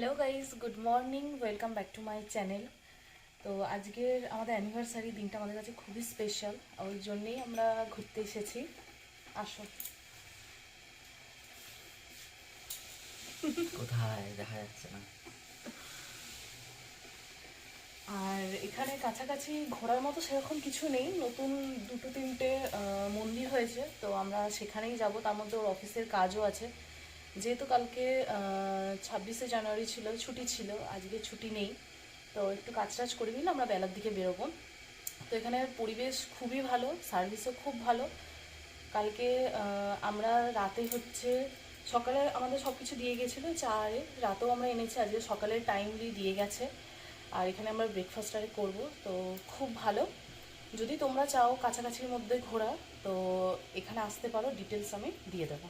Hello guys good morning welcome back to my channel তো আজকের আমাদের অ্যানিভার্সারি দিনটা আমাদের কাছে খুবই স্পেশাল ওই জন্যেই আমরা ঘুরতে এসেছি। আসো। কোথায়? দেখা যাচ্ছে না। আর এখানে কাছাকাছি ঘোরার মতো সেরকম কিছু নেই। নতুন দুটো তিনটে মন্দির হয়েছে। তো আমরা সেখানেই যাব। তার মধ্যে ওর অফিসের কাজও আছে। যেহেতু কালকে ছাব্বিশে জানুয়ারি ছিল, ছুটি ছিল, আজকে ছুটি নেই, তো একটু কাজ টাজ করে নিলে আমরা বেলার দিকে বেরোবো। তো এখানে পরিবেশ খুবই ভালো, সার্ভিসও খুব ভালো। কালকে আমরা রাতে হচ্ছে সকালে আমাদের সব কিছু দিয়ে গেছিল চারে রাতেও আমরা এনেছি, আজকে সকালে টাইমলি দিয়ে গেছে। আর এখানে আমরা ব্রেকফাস্ট আরে করব, তো খুব ভালো। যদি তোমরা চাও কাছাকাছির মধ্যে ঘোরা, তো এখানে আসতে পারো ডিটেলস আমি দিয়ে দেবো।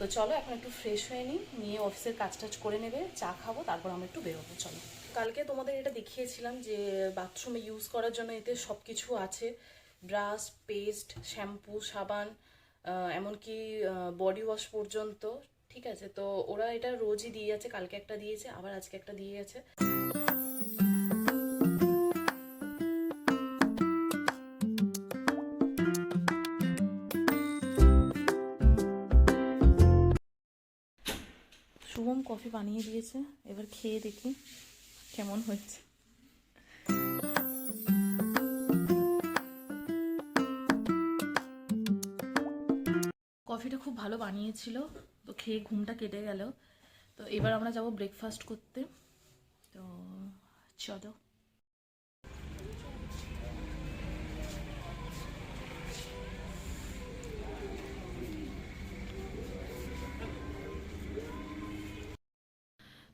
তো চলো, এখন একটু ফ্রেশ হয়ে নিই, নিয়ে অফিসের কাজ টাজ করে নেবে, চা খাব, তারপর আমরা একটু বেরোবো, চলো। কালকে তোমাদের এটা দেখিয়েছিলাম যে বাথরুমে ইউজ করার জন্য এতে সব কিছু আছে। ব্রাশ পেস্ট শ্যাম্পু সাবান এমনকি বডি ওয়াশ পর্যন্ত, ঠিক আছে? তো ওরা এটা রোজই দিয়ে যাচ্ছে কালকে একটা দিয়েছে, আবার আজকে একটা দিয়ে গেছে কফি বানিয়ে দিয়েছে। এবার খেয়ে দেখি কেমন হয়েছে। কফিটা খুব ভালো বানিয়েছিল, তো খেয়ে ঘুমটা কেটে গেল। তো এবার আমরা যাব ব্রেকফাস্ট করতে। তো চলো।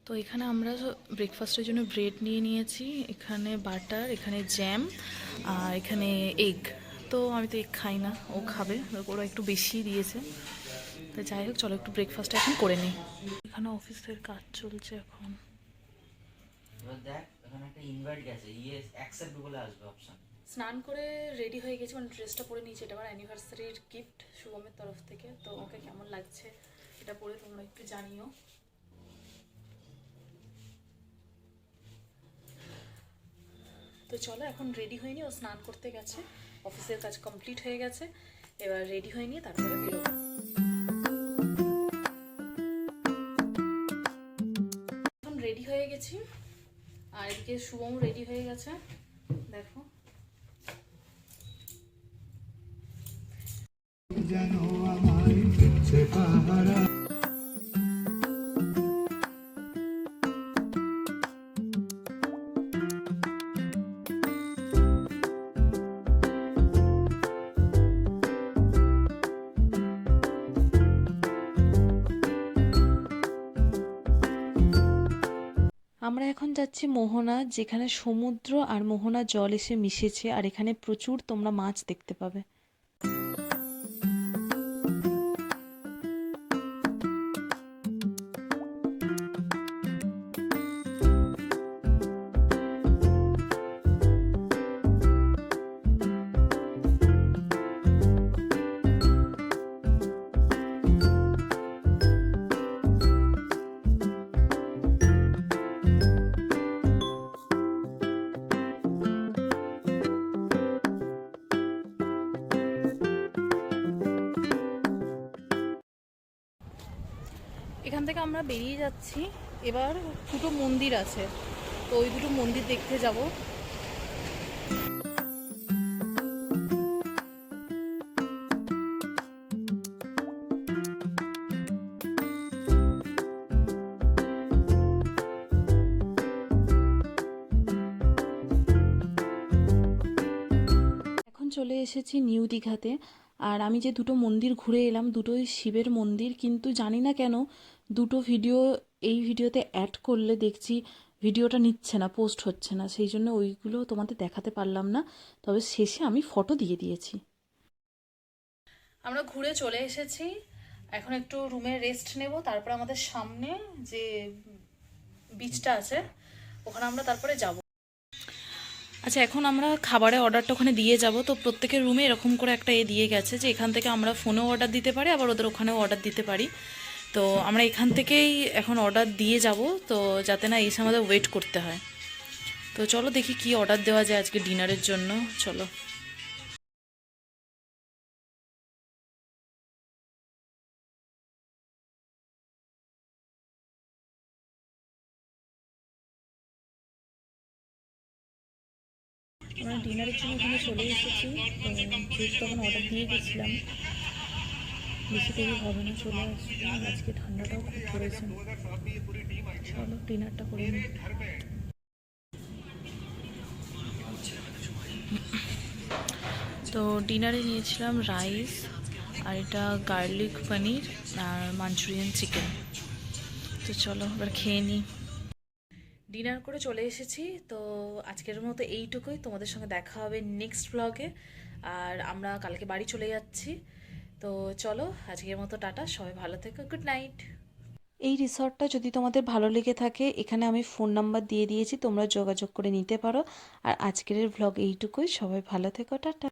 তো এখানে আমরা ব্রেকফাস্টের জন্য ব্রেড নিয়ে নিয়েছি এখানে বাটার এখানে জ্যাম আর এখানে এগ তো আমি তো এগ খাই না ও খাবে ওরা একটু বেশি দিয়েছে। তো যাই হোক চলো একটু ব্রেকফাস্ট এখন করে নিই। এখানে অফিসের কাজ চলছে এখন। দেখ এখানে একটা ইনভাইট গেছে ইয়েস অ্যাকসেপ্ট বলে আসবে অপশন স্নান করে রেডি হয়ে গেছি মানে ড্রেসটা পরে নিয়েছি এটা আমার অ্যানিভার্সারির গিফট শুভমের তরফ থেকে। তো ওকে কেমন লাগছে এটা পরে তোমরা একটু জানিও। তো চলো, এখন রেডি হয়ে নিয়ে ও স্নান করতে গেছে। অফিসের কাজ কমপ্লিট হয়ে গেছে। এবার রেডি হয়ে নিয়ে তারপরে বেরোবো। এখন রেডি হয়ে গেছি। আর এদিকে শুভম রেডি হয়ে গেছে। দেখো। আমায় আমরা এখন যাচ্ছি মোহনা, যেখানে সমুদ্র আর মোহনা জল এসে মিশেছে, আর এখানে প্রচুর তোমরা মাছ দেখতে পাবে। এখান থেকে আমরা বেরিয়ে যাচ্ছি। এবার দুটো মন্দির আছে। তো ওই দুটো মন্দির দেখতে যাব। এখন চলে এসেছি নিউ দীঘাতে। আর আমি যে দুটো মন্দির ঘুরে এলাম, দুটোই শিবের মন্দির, কিন্তু জানি না কেন দুটো ভিডিও এই ভিডিওতে অ্যাড করলে দেখছি ভিডিওটা নিচ্ছে না পোস্ট হচ্ছে না, সেই জন্য ওইগুলো তোমাদের দেখাতে পারলাম না। তবে শেষে আমি ফটো দিয়ে দিয়েছি। আমরা ঘুরে চলে এসেছি। এখন একটু রুমে রেস্ট নেব, তারপর আমাদের সামনে যে বিচটা আছে, ওখানে আমরা তারপরে যাব। আচ্ছা এখন আমরা খাবারের অর্ডারটা ওখানে দিয়ে যাব। তো প্রত্যেকের রুমে এরকম করে একটা এ দিয়ে গেছে যে এখান থেকে আমরা ফোনেও অর্ডার দিতে পারি, আবার ওদের ওখানেও অর্ডার দিতে পারি। তো আমরা এখান থেকেই এখন অর্ডার দিয়ে যাব, তো যাতে না এসে আমাদের ওয়েট করতে হয়। তো চলো দেখি কি অর্ডার দেওয়া যায় আজকে ডিনারের জন্য। চলো। আমরা ডিনারের জন্য এখানে চলে এসেছি। যেহেতু তখন অর্ডার দিয়ে গেছিলাম, বেশি দেরি হবে না, চলে আসছি আর আজকে ঠান্ডাটাও খুব পড়েছে। চলো, ডিনারটা করে নিই। তো ডিনারে নিয়েছিলাম রাইস, আর এটা গার্লিক পনির আর মাঞ্চুরিয়ান চিকেন। তো চলো, এবার খেয়ে নিই। ডিনার করে চলে এসেছি। তো আজকের মতো এইটুকুই। তোমাদের সঙ্গে দেখা হবে নেক্সট ব্লগে আর আমরা কালকে বাড়ি চলে যাচ্ছি। তো চলো, আজকের মতো টাটা। সবাই ভালো থেকো। গুড নাইট এই রিসর্টটা যদি তোমাদের ভালো লেগে থাকে, এখানে আমি ফোন নাম্বার দিয়ে দিয়েছি। তোমরা যোগাযোগ করে নিতে পারো। আর আজকের ভ্লগ এইটুকুই। সবাই ভালো থেকো। টাটা।